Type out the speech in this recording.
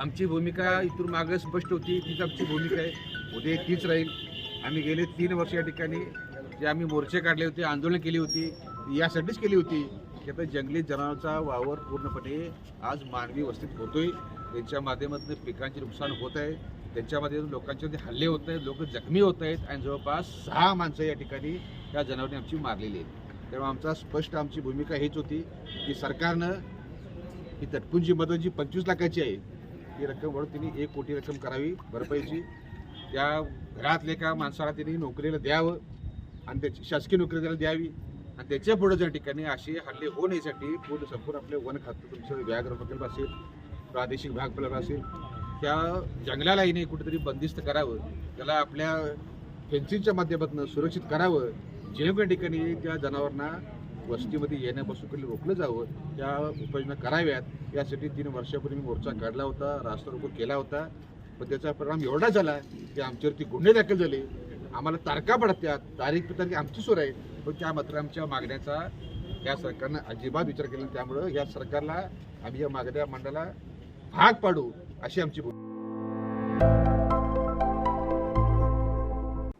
आमची भूमिका इथून मागं स्पष्ट होती तीच आमची भूमिका आहे. उद्या तीच राहील. आम्ही गेले तीन वर्ष या ठिकाणी जे आम्ही मोर्चे काढले होते आंदोलन केली होती यासाठीच केली होती की आता जंगली जनावरांचा वावर पूर्णपणे आज मानवी वस्तीत होतोय. त्यांच्या माध्यमातून पिकांचे नुकसान होत आहे. त्यांच्यामध्ये लोकांच्यामध्ये हल्ले होत आहेत लोक जखमी होत आहेत आणि जवळपास सहा माणसं या ठिकाणी या जनावरांनी आमची मारलेली आहेत. तेव्हा आमचा स्पष्ट आमची भूमिका हीच होती की सरकारनं ही तटपुंजी मदत जी पंचवीस लाखाची आहे. ती रक्कम वळून त्यांनी एक कोटी रक्कम करावी भरपाईची. त्या घरातल्या एका माणसाला तिने नोकरीला द्यावं आणि त्याची शासकीय नोकरी त्याला द्यावी. आणि त्याच्या पुढे ज्या ठिकाणी असे हल्ले होऊ नयेसाठी पूर्ण संपूर्ण आपले वन खातं तुमचं व्याघ्र प्रकल्प असेल प्रादेशिक भाग प्रकल्प असेल त्या जंगलाला हिने कुठेतरी बंदिस्त करावं त्याला आपल्या फेन्सिंगच्या माध्यमातून सुरक्षित करावं जेवढ्या ठिकाणी त्या जनावरांना वस्तीमध्ये येण्यापासून कधी रोखलं जावं त्या उपाययोजना कराव्यात. यासाठी तीन वर्षापूर्वी मोर्चा काढला होता रास्ता रोको केला होता. पण त्याचा परिणाम एवढा झाला की आमच्यावरती गुन्हे दाखल झाले. आम्हाला तारखा पडत्या तारीख पे तारीख आमची सुर आहे. पण त्या मात्र आमच्या मागण्याचा या सरकारनं अजिबात विचार केला त्यामुळं या सरकारला आम्ही या मागण्या मंडळाला भाग पाडू अशी आमची भूमिका